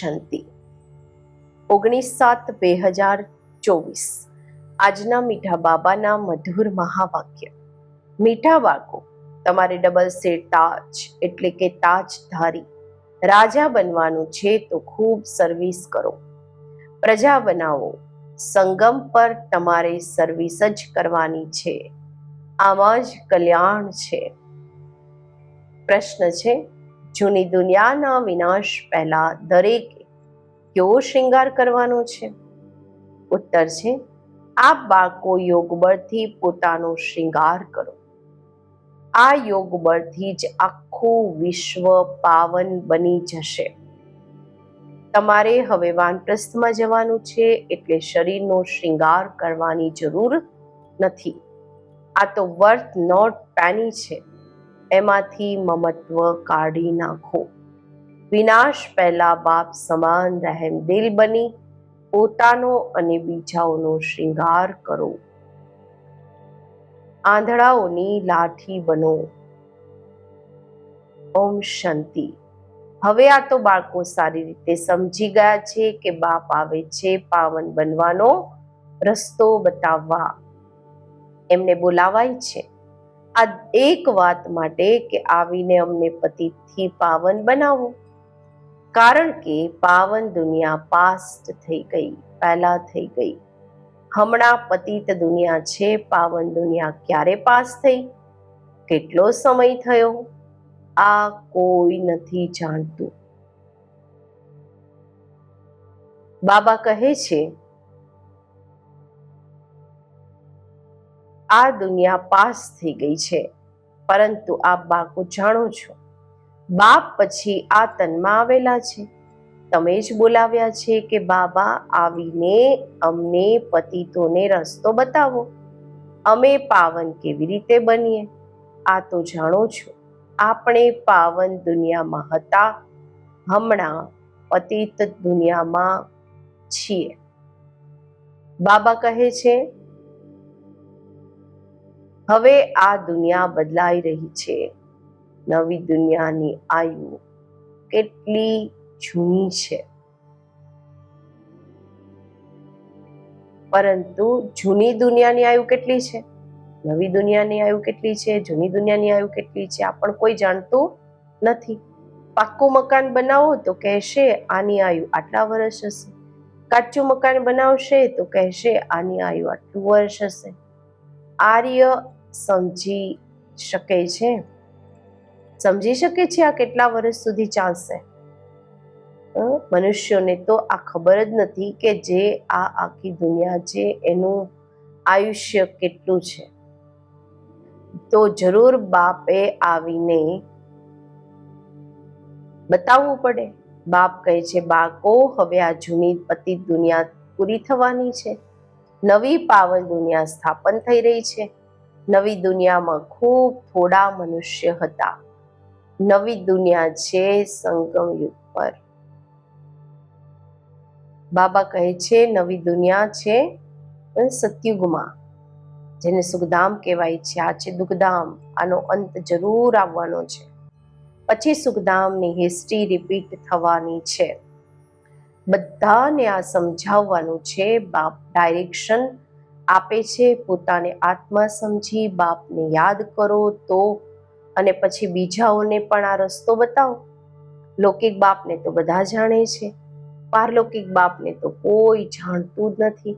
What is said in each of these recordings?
શાંતિ. ઓગણીસ સાત બે હજાર ચોવીસ. આજના મીઠા બાબાના મધુર મહાવાક્ય. મીઠા બાળકો, તમારે ડબલ સે તાજ એટલે કે તાજધારી. રાજા બનવાનું છે તો ખૂબ સર્વિસ કરો. પ્રજા બનાવો, સંગમ પર તમારે સર્વિસ જ કરવાની છે. આમાં જ કલ્યાણ છે. પ્રશ્ન છે જૂની દુનિયાના વિનાશ પહેલા દરેકે કેવો શૃંગાર કરવાનો છે? ઉત્તર છે, આપ બાળકો યોગ બળથી પોતાનો શૃંગાર કરો. આ યોગ બળથી જ આખું વિશ્વ પાવન બની જશે. તમારે હવે વાનપ્રસ્થમાં જવાનું છે એટલે શરીરનો શૃંગાર કરવાની જરૂર નથી. આ તો વર્થ નોટ પેની છે. એમાંથી મમત્વ કાઢી નાખો. વિનાશ પહેલા બાપ સમાન રહેમદિલ બની, પોતાનો અને બીજાઓનો શૃંગાર કરો. આંધળાઓની લાઠી બનો. ઓમ શાંતિ. હવે આ તો બાળકો સારી રીતે સમજી ગયા છે કે બાપ આવે છે પાવન બનવાનો રસ્તો બતાવવા. એમને બોલાવાય છે. આ એક વાત માટે કે આવીને અમને પતિથી પાવન બનાવો. કારણ કે પાવન દુનિયા પાસ્ટ થઈ ગઈ, પહેલા થઈ ગઈ. હમણાં પતિત દુનિયા છે, પાવન દુનિયા ક્યારે પાસ થઈ? કેટલો સમય થયો? આ કોઈ નથી જાણતું. બાબા કહે છે આ દુનિયા પાસ થઈ ગઈ છે. પરંતુ આપ બાકો જાણો છો, બાપ પછી આ તનમાં આવેલા છે. તમે જ બોલાવ્યા છે કે, બાબા, આવીને અમને પતિતોને રસ્તો બતાવો. અમે પાવન કેવી રીતે બનીએ? આ તો જાણો છો. આપણે પાવન દુનિયામાં હતા. હમણાં પતિત દુનિયામાં છીએ. બાબા કહે છે હવે આ દુનિયા બદલાઈ રહી છે. નવી દુનિયાની આયુ કેટલી જૂની છે. પરંતુ જૂની દુનિયાની આયુ કેટલી છે? નવી દુનિયાની આયુ કેટલી છે? જૂની દુનિયાની આયુ કેટલી છે? આ પણ કોઈ જાણતું નથી. પાક્કું મકાન બનાવો તો કહેશે આની આયુ આટલા વર્ષ હશે. કાચું મકાન બનાવશે તો કહેશે આની આયુ આટલું વર્ષ હશે. આર્ય સમજી શકે છે? સમજી શકે છે આ કેટલા વર્ષ સુધી ચાલશે? મનુષ્યોને તો આ ખબર જ નથી કે જે આ આખી દુનિયા છે એનું આયુષ્ય કેટલું છે. તો જરૂર બાપે આવીને બતાવવું પડે. બાપ કહે છે, બાળકો, હવે આ જૂની પતિ દુનિયા પૂરી થવાની છે. નવી પાવન દુનિયા સ્થાપન થઈ રહી છે. નવી દુનિયામાં ખૂબ થોડા મનુષ્ય હતા. નવી દુનિયા છે સંગમ યુગ પર. બાબા કહે છે, નવી દુનિયા છે સતયુગમાં. જેને સુખધામ કહેવાય છે. આ છે દુઃખધામ. આનો અંત જરૂર આવવાનો છે. પછી સુખધામની હિસ્ટ્રી રિપીટ થવાની છે. બધાને આ સમજાવવાનું છે. બાપ ડાયરેક્શન આપે છે, પોતાને આત્મા સમજી બાપને યાદ કરો તો અને પછી બીજાઓને પણ આ રસ્તો બતાવો. લૌકિક બાપને તો બધા જાણે છે, પારલૌકિક બાપને તો કોઈ જાણતું જ નથી.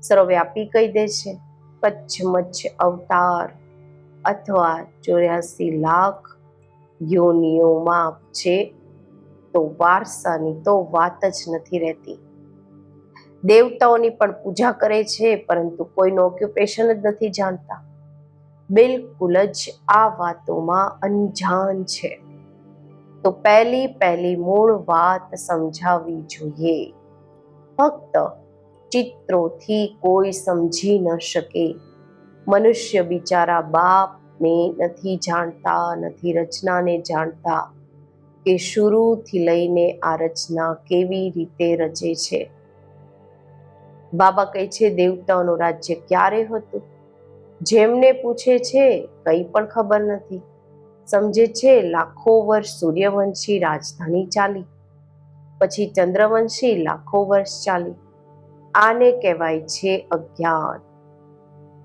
સર્વવ્યાપી કહી દે છે કચ્છ મચ્છ અવતાર અથવા ચોર્યાસી લાખ યોનિઓમાં છે, તો વારસાની તો વાત જ નથી રહેતી. દેવતાઓની પણ પૂજા કરે છે, પરંતુ કોઈનું ઓક્યુપેશન જ નથી જાણતા. બિલકુલ જ આ વાતોમાં અંજાન છે. તો પહેલી પહેલી મૂળ વાત સમજાવવી જોઈએ. ફક્ત ચિત્રોથી કોઈ સમજી ન શકે. મનુષ્ય બિચારા બાપને નથી જાણતા, નથી રચનાને જાણતા કે શરૂથી લઈને આ રચના કેવી રીતે રચે છે. બાબા કહે છે, દેવતાઓનું રાજ્ય ક્યારે હતું? જેમને પૂછે છે, કંઈ પણ ખબર નથી. સમજે છે, લાખો વર્ષ સૂર્યવંશી રાજધાની ચાલી, પછી ચંદ્રવંશી લાખો વર્ષ ચાલી. આને કહેવાય છે અજ્ઞાન.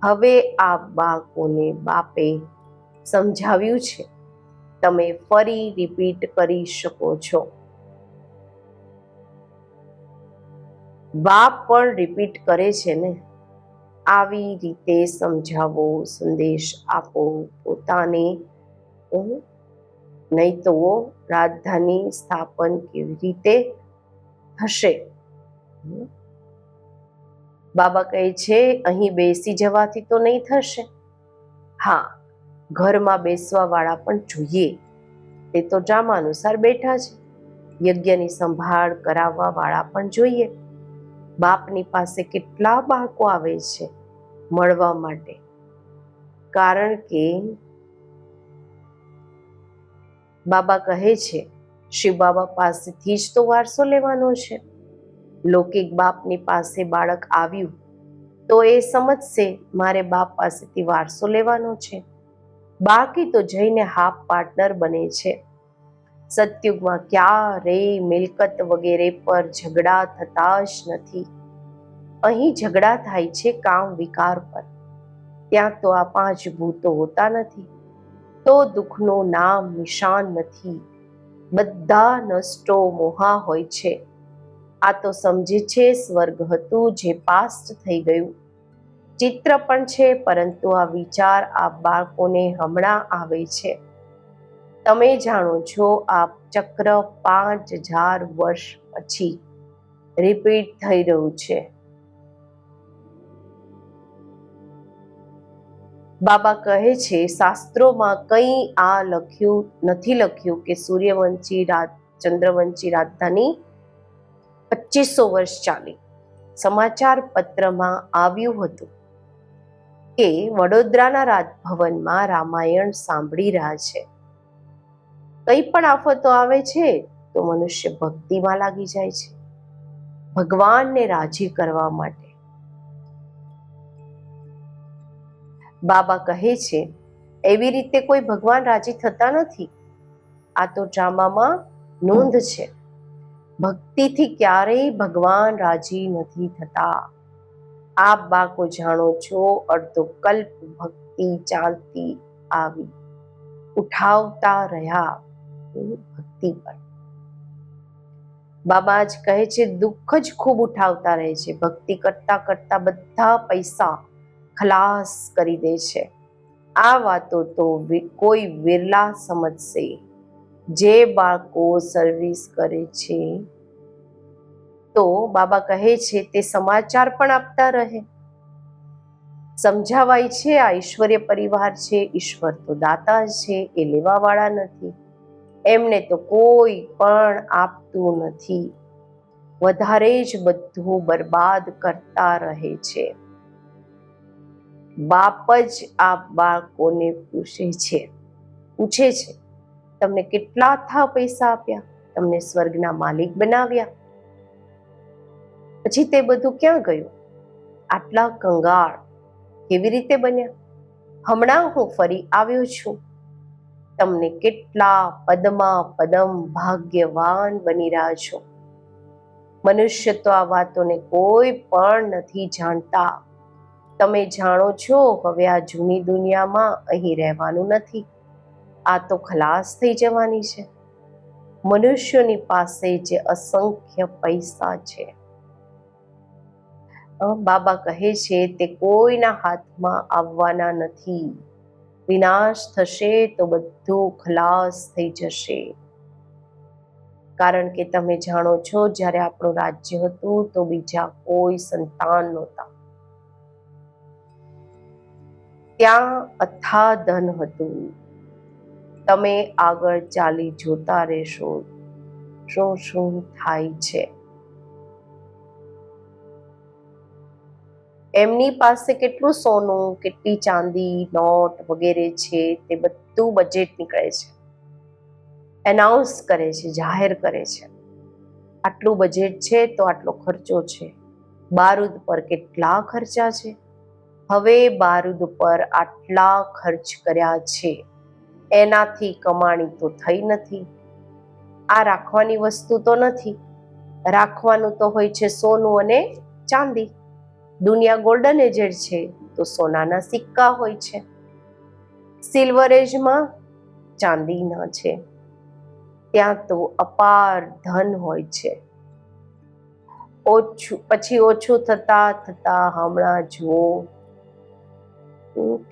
હવે આ બાળકોને બાપે સમજાવ્યું છે. તમે ફરી રિપીટ કરી શકો છો. બાપ પણ રિપીટ કરે છે ને? આવી રીતે સમજાવો, સંદેશ આપો પોતાને. નહીં તો રાજધાની સ્થાપન કેવી રીતે થશે બાબા કહે છે, અહીં બેસી જવાથી તો નહીં થશે. હા, ઘરમાં બેસવા વાળા પણ જોઈએ. તે તો ડ્રામા અનુસાર બેઠા છે. યજ્ઞની સંભાળ કરાવવા વાળા પણ જોઈએ. બાપની પાસે કેટલા બાળકો આવે છે મળવા માટે? કારણ કે બાબા કહે છે, શિવ બાબા પાસેથી જ તો વારસો લેવાનો છે. લૌકિક બાપની પાસે બાળક આવ્યું તો એ સમજશે, મારે બાપ પાસેથી વારસો લેવાનો છે. બાકી તો જઈને હાફ પાર્ટનર બને છે. સતયુગમાં ક્યારેય મિલકત વગેરે પર ઝઘડા થતા જ નથી. અહીં ઝઘડા થાય છે કામ વિકાર પર. ત્યાં તો આ પાંચ ભૂતો હોતા નથી. તો દુઃખનું નામ નિશાન નથી. બધા નષ્ટો મોહા હોય છે. આ તો સમજે છે સ્વર્ગ હતું જે પાસ્ટ થઈ ગયું. ચિત્ર પણ છે પરંતુ આ વિચાર આ બાળકોને હમણાં આવે છે. તમે જાણો છો, આ ચક્ર પાંચ હજાર વર્ષ પછી રિપીટ થઈ રહ્યું છે. બાબા કહે છે, શાસ્ત્રોમાં કંઈ આ લખ્યું નથી લખ્યું કે સૂર્યવંશી રાજ, ચંદ્રવંશી રાજધાની પચીસો વર્ષ ચાલી. સમાચાર પત્રમાં આવ્યું હતું કે વડોદરાના રાજભવનમાં રામાયણ સાંભળી રહ્યા છે. કંઈ પણ આફતો આવે છે, તો મનુષ્ય ભક્તિમાં લાગી જાય છે. ભગવાનને રાજી કરવા માટે. બાબા કહે છે, એવી રીતે કોઈ ભગવાન રાજી થતા નથી. આ તો ડ્રામામાં નોંધ છે. ભક્તિથી ક્યારેય ભગવાન રાજી નથી થતા. આપ બાકો જાણો છો, અડધો કલ્પ ભક્તિ ચાલતી આવી. ઉઠાવતા રહ્યા. ભક્તિ પર. બાબા જ કહે છે, દુઃખ જ ખૂબ ઉઠાવતા રહે છે. ભક્તિ કરતા કરતા બધા પૈસા ખલાસ કરી દે છે. આ વાતો તો કોઈ વિરલા સમજશે. જે બાળકો સર્વિસ કરે છે, તો બાબા કહે છે, તે સમાચાર પણ આપતા રહે. સમજાવાય છે, આ ઈશ્વરીય પરિવાર છે, ઈશ્વર તો દાતા છે, એ લેવાવાળા નથી. એમને તો કોઈ પણ આપતું નથી. વધારે જ બધું બરબાદ કરતા રહે છે. બાપ જ આ બાળકોને પૂછે છે. પૂછે છે, તમને કેટલા થા પૈસા આપ્યા? તમને સ્વર્ગના માલિક બનાવ્યા? પછી તે બધું ક્યાં ગયું? આટલા કંગાળ કેવી રીતે બન્યા? હમણાં હું ફરી આવ્યો છું. તમને કેટલા પદમાં પદમ ભાગ્યવાન બની રહ્યા છો. મનુષ્ય તો આ વાતોને કોઈ પણ નથી જાણતા. તમે જાણો છો, હવે આ જૂની દુનિયામાં અહીં રહેવાનું નથી. આ તો ખલાસ થઈ જવાની છે. મનુષ્યોની પાસે જે અસંખ્ય પૈસા છે. બાબા કહે છે, તે કોઈના હાથમાં આવવાના નથી. વિનાશ થશે તો બધું ખલાસ થઈ જશે. કારણ કે તમે જાણો છો, જ્યારે આપણું રાજ્ય હતું, તો બીજા કોઈ સંતાન નહોતા. ત્યાં અથા ધન હતું. તમે આગળ ચાલી જોતા રહેશો. શું શું થાય છે? એમની પાસે કેટલું સોનું, કેટલી ચાંદી, નોટ વગેરે છે તે બધું બજેટ નીકળે છે. એનાઉન્સ કરે છે, જાહેર કરે છે. આટલું બજેટ છે તો આટલો ખર્ચો છે. બારૂદ પર કેટલા ખર્ચા છે? હવે બારૂદ પર આટલા ખર્ચ કર્યા છે. એનાથી કમાણી તો થઈ નથી. આ રાખવાની વસ્તુ તો નથી. રાખવાનું તો હોય છે સોનું અને ચાંદી. દુનિયા ગોલ્ડન એજેડ છે, તો સોનાના સિક્કા હોય છે. સિલ્વર એજમાં ચાંદીના છે. ત્યાં તો અપાર ધન હોય છે. ઓછું, પછી ઓછું થતા થતા હમણાં જુઓ,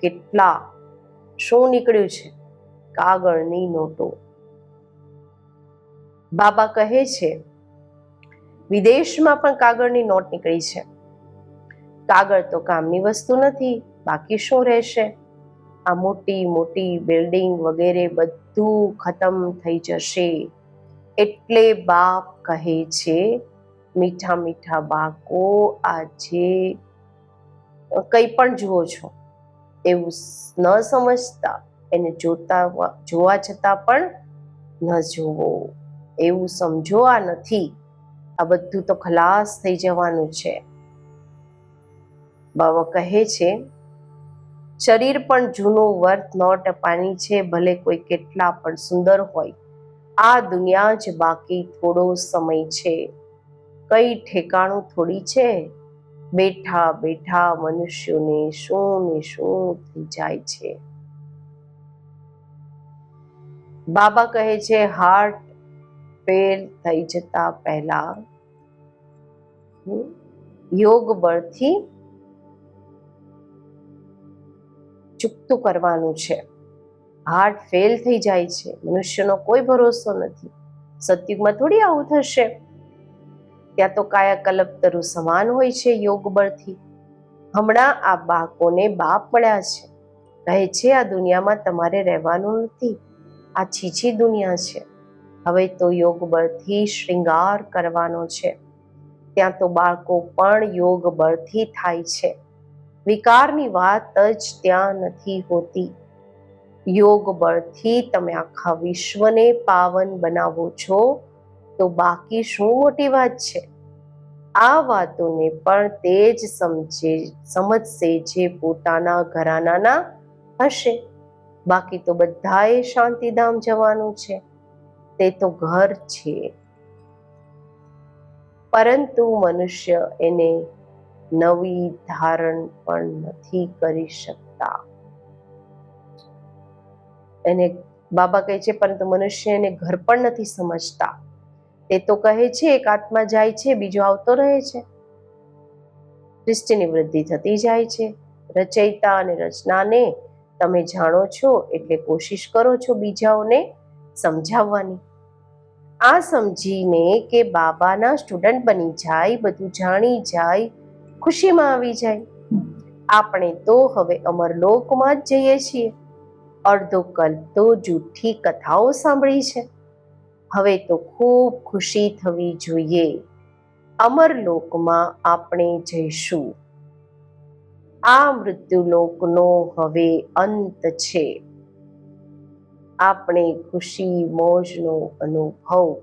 કેટલા, શું નીકળ્યું છે? કાગળની નોટો. બાબા કહે છે, વિદેશમાં પણ કાગળની નોટ નીકળી છે. કાગળ તો કામની વસ્તુ નથી, બાકી શું રહેશે? આ મોટી મોટી બિલ્ડિંગ વગેરે બધું ખતમ થઈ જશે. એટલે બાપ કહે છે, મીઠા મીઠા બાકો આજે કંઈ પણ જુઓ છો, એવું ન સમજતા, એને જોતા જોવા છતાં પણ ન જોવો એવું સમજો આ નથી. આ બધું તો ખલાસ થઈ જવાનું છે. બાબા કહે છે, શરીર પણ જૂનું વર્ત નોટ પાણી છે, ભલે કોઈ કેટલા પણ સુંદર હોય. આ દુનિયા જ બાકી થોડો સમય છે. કઈ ઠેકાણું થોડી છે? બેઠા બેઠા મનુષ્યોને શું ને શું થઈ જાય છે. બાબા કહે છે, હાર્ટ ફેલ થઈ જતા પહેલા યોગ બળથી ચૂકતું કરવાનું છે. હાર્ટ ફેલ થઈ જાય છે. મનુષ્યનો કોઈ ભરોસો નથી. સતયુગમાં થોડી આવું થશે. ત્યાં તો કાયા કલ્પતરુ સમાન હોય છે યોગ બળથી. હમણાં આ બાળકોને બાપ મળ્યા છે. કહે છે, આ દુનિયામાં તમારે રહેવાનું નથી. આ છીછી દુનિયા છે. હવે તો યોગ બળથી શ્રૃંગાર કરવાનો છે. ત્યાં તો બાળકો પણ યોગ બળથી થાય છે. વિકારની વાત જ ત્યાં નથી હોતી. યોગ બળથી તમે આખા વિશ્વને પાવન બનાવો છો, તો બાકી શું મોટી વાત છે? આ વાતોને પણ તે જ સમજે, સમજશે જે પોતાના ઘરાનાના હશે. બાકી તો બધાએ શાંતિધામ જવાનું છે. તે તો ઘર છે. પરંતુ મનુષ્ય એને નવી ધારણ પણ નથી કરી શકતા. એને બાબા કહે છે, પરંતુ મનુષ્ય એને ઘર પણ નથી સમજતા. તે તો કહે છે, એક આત્મા જાય છે, બીજો આવતો રહે છે. સૃષ્ટિની વૃદ્ધિ થતી જાય છે. રચયિતા અને રચનાને તમે જાણો છો, એટલે કોશિશ કરો છો બીજાઓને સમજાવવાની. આ સમજીને કે બાબાના સ્ટુડન્ટ બની જાય, બધું જાણી જાય ખુશીમાં આવી જાય. આપણે તો હવે અમરલોકમાં જ જઈએ છીએ. અડધો કલ્પ તો જૂઠી કથાઓ સાંભળી છે. હવે તો ખૂબ ખુશી થવી જોઈએ. અમરલોકમાં આપણે જઈશું. આ મૃત્યુલોકનો હવે અંત છે. આપણે ખુશી, મોજનો અનુભવ.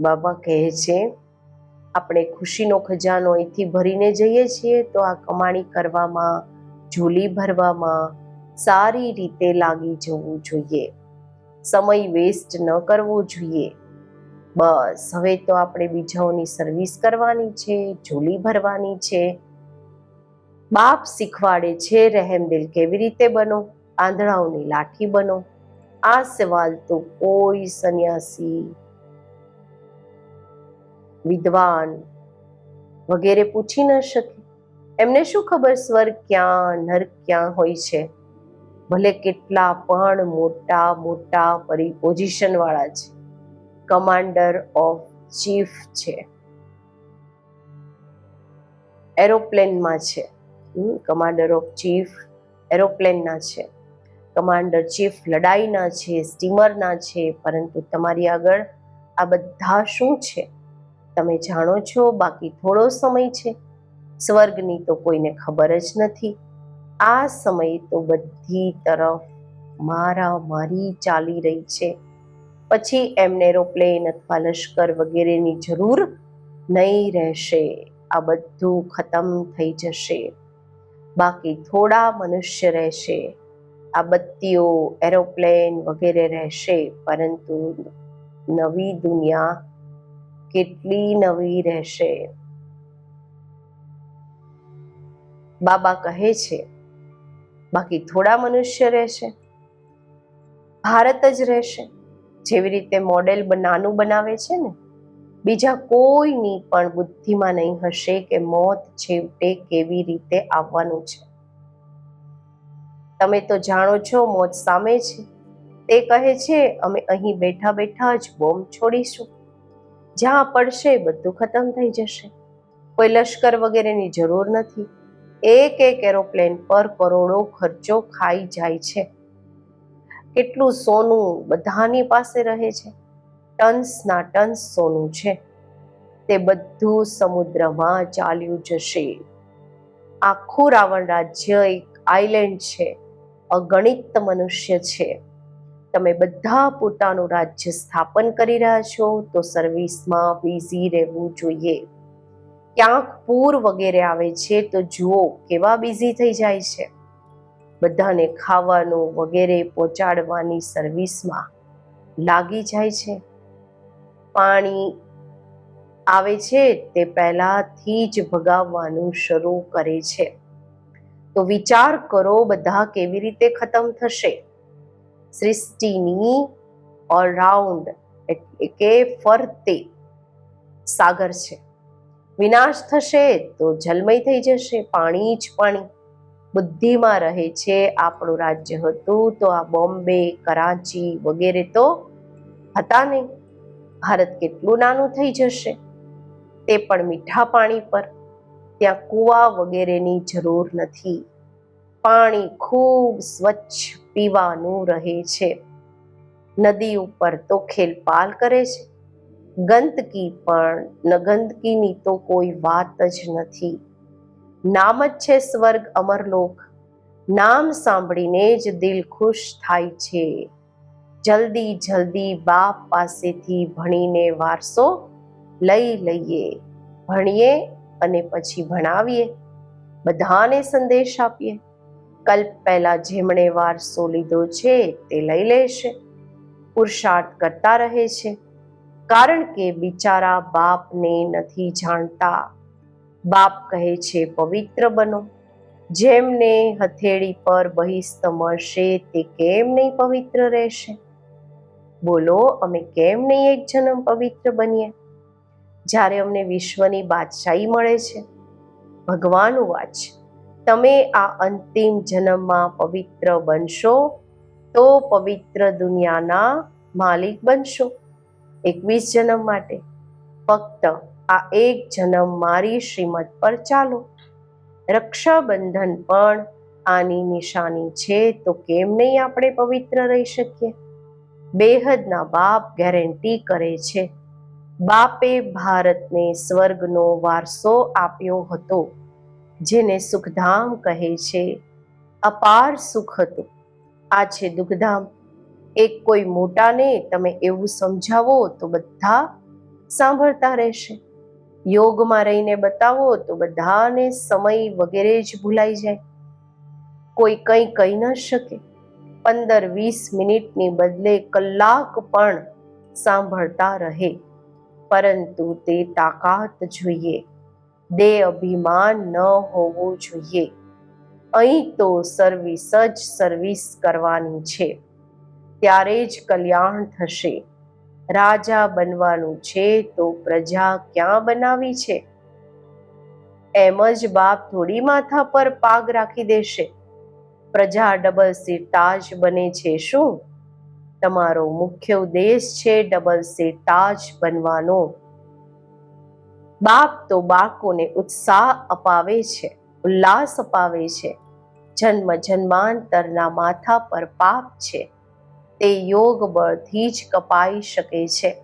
બાબા કહે છે આપણે ખુશીનો ખજાનો અહીંથી ભરીને જઈએ છીએ, તો આ કમાણી કરવામાં, ઝૂલી ભરવામાં સારી રીતે લાગી જવું જોઈએ. સમય વેસ્ટ ન કરવો જોઈએ. બસ, હવે તો આપણે બીજાઓની સર્વિસ કરવાની છે, ઝૂલી ભરવાની છે. બાપ શીખવાડે છે રહેમદિલ કેવી રીતે બનો? આંધળાઓની લાઠી બનો. આ સવાલ તો કોઈ સંન્યાસી વિદ્વાન વગેરે પૂછી ન શકે. એમને શું ખબર સ્વર્ગ ક્યાં નર્ક ક્યાં હોય છે? ભલે કેટલા પણ મોટા મોટા પરી પોઝિશન વાળા છે. કમાન્ડર ઓફ ચીફ છે. એરોપ્લેનમાં છે. કમાન્ડર ઓફ ચીફ એરોપ્લેનના છે. કમાન્ડર ચીફ લડાઈના છે સ્ટીમરના છે, પરંતુ તમારી આગળ આ બધા શું છે? તમે જાણો છો, બાકી થોડો સમય છે. સ્વર્ગની તો કોઈને ખબર જ નથી. આ સમય તો બધી તરફ મારા મારી ચાલી રહી છે. પછી એમને એરોપ્લેન અથવા લશ્કર વગેરેની જરૂર નહીં રહેશે. આ બધું ખતમ થઈ જશે. બાકી થોડા મનુષ્ય રહેશે. આ બત્તીઓ એરોપ્લેન વગેરે રહેશે, પરંતુ નવી દુનિયા કેટલી નવી રહેશે? બાબા કહે છે, બાકી થોડા મનુષ્ય રહેશે. ભારત જ રહેશે. જેવી રીતે મોડેલ નાનું બનાવે છે ને, બીજા કોઈની પણ બુદ્ધિમાં નહીં હશે કે મોત છેવટે કેવી રીતે આવવાનું છે. તમે તો જાણો છો મોત સામે છે. તે કહે છે, અમે અહીં બેઠા બેઠા જ બોમ્બ છોડીશું. જ્યાં પડશે બધું ખતમ થઈ જશે. કોઈ લશ્કર વગેરેની જરૂર નથી. એક એક એરોપ્લેન પર કરોડો ખર્ચો ખાઈ જાય છે. કેટલું સોનું બધાની પાસે રહે છે. ટન્સના ટન્સ સોનું છે. તે બધું સમુદ્રમાં ચાલ્યું જશે. આખું રાવણ રાજ્ય એક આઇલેન્ડ છે. અગણિત મનુષ્ય છે. તમે બધા પોતાનું રાજ્ય સ્થાપન કરી રહ્યા છો, તો સર્વિસમાં બિઝી રહેવું જોઈએ. ક્યાંક પૂર વગેરે આવે છે, તો જુઓ કેવા બિઝી થઈ જાય છે. બધાને ખાવાનું વગેરે પહોંચાડવાની સર્વિસમાં લાગી જાય છે. પાણી આવે છે, તે પહેલાથી જ ભગાવવાનું શરૂ કરે છે. તો વિચાર કરો, બધા કેવી રીતે ખતમ થશે? સૃષ્ટિની ઓલરાઉન્ડ એટલે કે ફરતે સાગર છે. વિનાશ થશે તો જલમય થઈ જશે, પાણી જ પાણી. બુદ્ધિમાં રહે છે આપણું રાજ્ય હતું તો આ બોમ્બે, કરાચી વગેરે તો હતા નહીં. ભારત કેટલું નાનું થઈ જશે તે પણ મીઠા પાણી પર. ત્યાં કૂવા વગેરેની જરૂર નથી. પાણી ખૂબ સ્વચ્છ પીવાનું રહે છે. નદી ઉપર તો ખેલપાલ કરે છે. ગંદકી પણ ન ગંદકીની તો કોઈ વાત જ નથી. નામ જ છે સ્વર્ગ અમરલોક નામ સાંભળીને જ દિલ ખુશ થાય છે. જલ્દી જલ્દી બાપ પાસેથી ભણીને વારસો લઈ લઈએ. ભણીએ અને પછી ભણાવીએ. બધાને સંદેશ આપીએ. કલ્પ પહેલા જેમણે વારસો લીધો છે તે લઈ લેશે. પુરુષાર્થ કરતા રહે છે. કારણ કે બિચારા બાપને નથી જાણતા. બાપ કહે છે, પવિત્ર બનો. જેમને હથેળી પર બહિસ્ત મળશે તે કેમ નહીં પવિત્ર રહેશે? બોલો, અમે કેમ નહીં એક જન્મ પવિત્ર બનીએ? જ્યારે અમને વિશ્વની બાદશાહી મળે છે ભગવાન વાચ તમે આ અંતિમ જન્મમાં પવિત્ર બનશો, તો પવિત્ર દુનિયાના માલિક બનશો. એકવીસ જન્મ માટે. ફક્ત આ એક જન્મ મારી શ્રીમત પર ચાલો. રક્ષાબંધન પણ આની નિશાની છે, તો કેમ નહીં આપણે પવિત્ર રહી શકીએ? બેહદના બાપ ગેરંટી કરે છે. બાપે ભારતને સ્વર્ગનો વારસો આપ્યો હતો. જેને સુખધામ કહે છે. અપાર સુખ હતું. આ છે દુઃખધામ. એક કોઈ મોટાને તમે એવું સમજાવો તો બધા સાંભળતા રહેશે. યોગમાં રહીને બતાવો તો બધાને સમય વગેરે જ ભૂલાઈ જાય. કોઈ કંઈ કહી ન શકે. પંદર વીસ મિનિટની બદલે કલાક પણ સાંભળતા રહે. પરંતુ તે તાકાત જોઈએ. દે અભિમાન ન હોવું જોઈએ. અહીં તો સર્વિસ જ સર્વિસ કરવાની છે. ત્યારે જ કલ્યાણ થશે. રાજા બનવાનું છે તો પ્રજા ક્યાં બનાવી છે? એમ જ બાપ થોડી માથા પર પાગ રાખી દેશે. પ્રજા ડબલ સીટ તાજ બને છે શું? તમારો મુખ્ય ઉદ્દેશ છે ડબલ સીટ તાજ બનવાનો. બાપ તો બાળકોને ઉત્સાહ અપાવે છે, ઉલ્લાસ અપાવે છે. જન્મ જન્માંતરના માથા પર પાપ છે. તે યોગ બળથી જ કપાઈ શકે છે.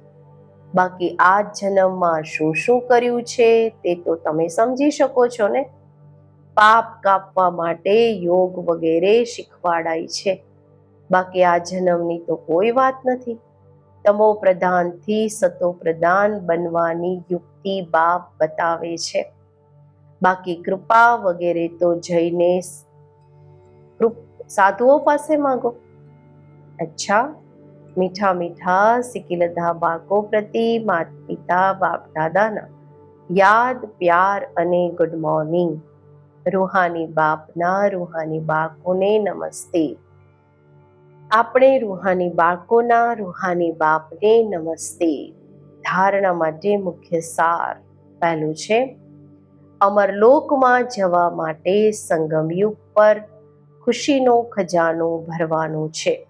બાકી આ જન્મમાં શું શું કર્યું છે તે તો તમે સમજી શકો છો ને? પાપ કાપવા માટે યોગ વગેરે શીખવાડાય છે. બાકી આ જન્મની તો કોઈ વાત નથી. તમો પ્રધાનથી સતો પ્રધાન બનવાની યુક્તિ બાપ બતાવે છે. બાકી કૃપા વગેરે તો જઈને સાધુઓ પાસે માંગો. અચ્છા, મીઠા મીઠા સિકિલધા બાકો પ્રતિ માત પિતા બાપ દાદાના યાદ, પ્યાર અને ગુડ મોર્નિંગ. રૂહાની બાપના રૂહાની બાકોને નમસ્તે. આપણે રૂહાની બાળકોના, રૂહાની બાપને નમસ્તે. ધારણા માટે મુખ્ય સાર પહેલું છે અમરલોકમાં જવા માટે સંગમયુગ પર ખુશીનો ખજાનો ભરવાનો છે.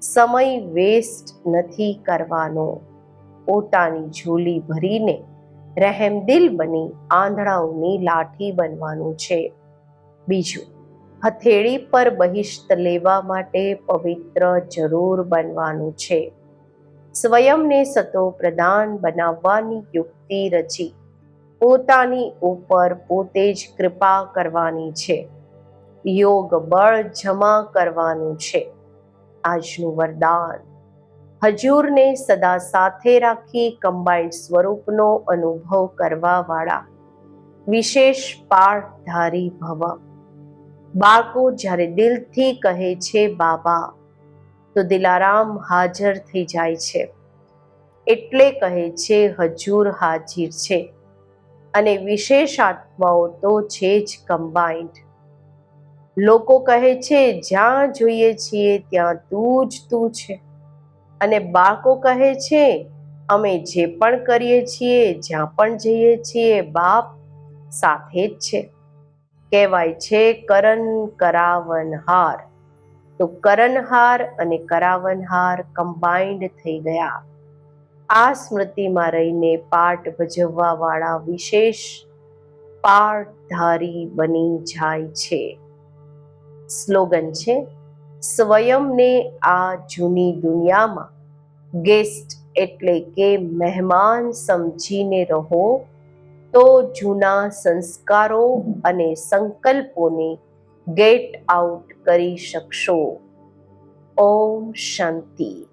સમય વેસ્ટ નથી કરવાનો. પોતાની ઝૂલી ભરીને રહેમદિલ બની આંધળાઓની લાઠી બનવાનું છે. બીજું હથેળી પર બહિષ્ત લેવા માટે પવિત્ર જરૂર બનવાનું છે. સ્વયંને સતો પ્રદાન બનાવવાની યુક્તિ રચી. પોતાની ઉપર પોતે જ કૃપા કરવાની છે. યોગ બળ જમા કરવાનું છે. આજનું વરદાન. હજૂરને સદા સાથે રાખી કમ્બાઇન્ડ સ્વરૂપનો અનુભવ કરવાવાળા. વિશેષ પાઠધારી ભવ. બાળકો જ્યારે દિલથી કહે છે, બાબા, તો દિલારામ હાજર થઈ જાય છે. એટલે કહે છે, હજૂર હાજર છે. અને વિશેષ આત્માઓ તો છે જ કમ્બાઇન્ડ લોકો કહે છે, જ્યાં જોઈએ છીએ ત્યાં તું જ તું છે. અને બાળકો કહે છે, અમે જે પણ કરીએ છીએ, જ્યાં પણ જઈએ છીએ, બાપ સાથે જ છે. કહેવાય છે કરન કરાવનહાર. તો કરનહાર અને કરાવનહાર કમ્બાઇન્ડ થઈ ગયા. આ સ્મૃતિમાં રહીને પાઠ ભજવવા વાળા વિશેષ પાઠધારી બની જાય છે. સ્લોગન છે, સ્વયંને આ જૂની દુનિયામાં ગેસ્ટ એટલે કે મહેમાન સમજીને રહો તો જૂના સંસ્કારો અને સંકલ્પોને ગેટ આઉટ કરી શકશો. ઓમ શાંતિ.